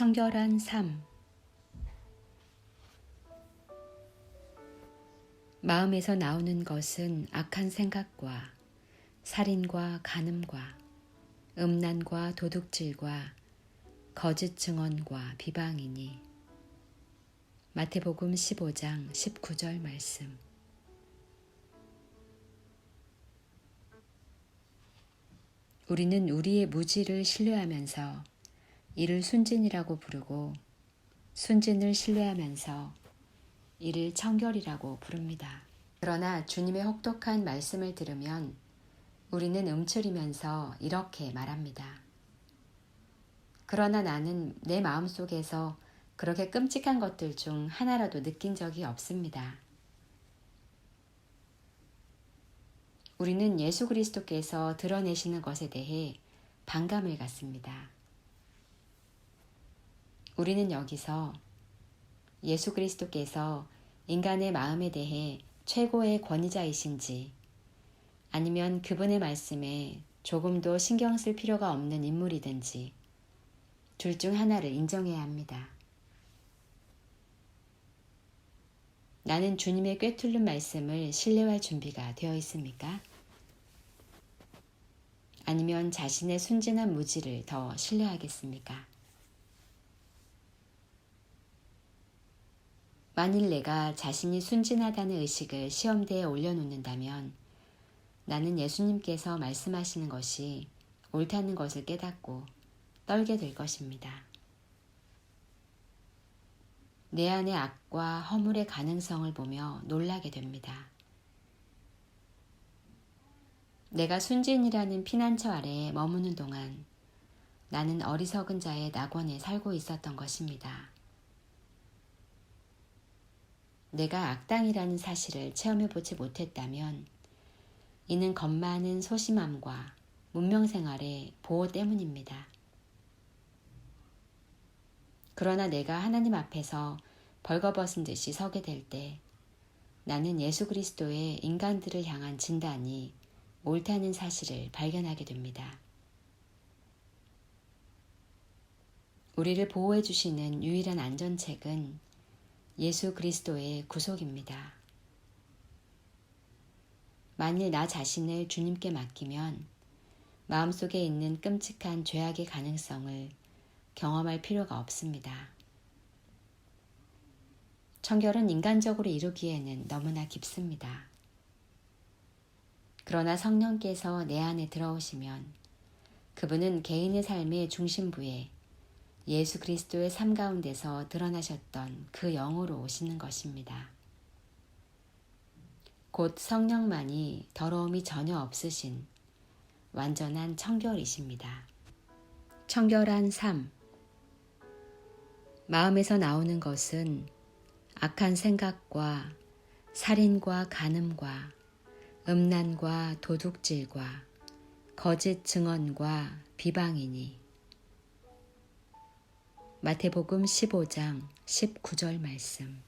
청결한 삶. 마음에서 나오는 것은 악한 생각과 살인과 간음과 음란과 도둑질과 거짓 증언과 비방이니. 마태복음 15장 19절 말씀. 우리는 우리의 무지를 신뢰하면서 이를 순진이라고 부르고 순진을 신뢰하면서 이를 청결이라고 부릅니다. 그러나 주님의 혹독한 말씀을 들으면 우리는 움츠리면서 이렇게 말합니다. 그러나 나는 내 마음속에서 그렇게 끔찍한 것들 중 하나라도 느낀 적이 없습니다. 우리는 예수 그리스도께서 드러내시는 것에 대해 반감을 갖습니다. 우리는 여기서 예수 그리스도께서 인간의 마음에 대해 최고의 권위자이신지 아니면 그분의 말씀에 조금도 신경 쓸 필요가 없는 인물이든지 둘 중 하나를 인정해야 합니다. 나는 주님의 꿰뚫는 말씀을 신뢰할 준비가 되어 있습니까? 아니면 자신의 순진한 무지를 더 신뢰하겠습니까? 만일 내가 자신이 순진하다는 의식을 시험대에 올려놓는다면 나는 예수님께서 말씀하시는 것이 옳다는 것을 깨닫고 떨게 될 것입니다. 내 안의 악과 허물의 가능성을 보며 놀라게 됩니다. 내가 순진이라는 피난처 아래에 머무는 동안 나는 어리석은 자의 낙원에 살고 있었던 것입니다. 내가 악당이라는 사실을 체험해보지 못했다면 이는 겁 많은 소심함과 문명생활의 보호 때문입니다. 그러나 내가 하나님 앞에서 벌거벗은 듯이 서게 될 때 나는 예수 그리스도의 인간들을 향한 진단이 옳다는 사실을 발견하게 됩니다. 우리를 보호해 주시는 유일한 안전책은 예수 그리스도의 구속입니다. 만일 나 자신을 주님께 맡기면 마음속에 있는 끔찍한 죄악의 가능성을 경험할 필요가 없습니다. 청결은 인간적으로 이루기에는 너무나 깊습니다. 그러나 성령께서 내 안에 들어오시면 그분은 개인의 삶의 중심부에 예수 그리스도의 삶 가운데서 드러나셨던 그 영으로 오시는 것입니다. 곧 성령만이 더러움이 전혀 없으신 완전한 청결이십니다. 청결한 삶. 마음에서 나오는 것은 악한 생각과 살인과 간음과 음란과 도둑질과 거짓 증언과 비방이니 마태복음 15장 19절 말씀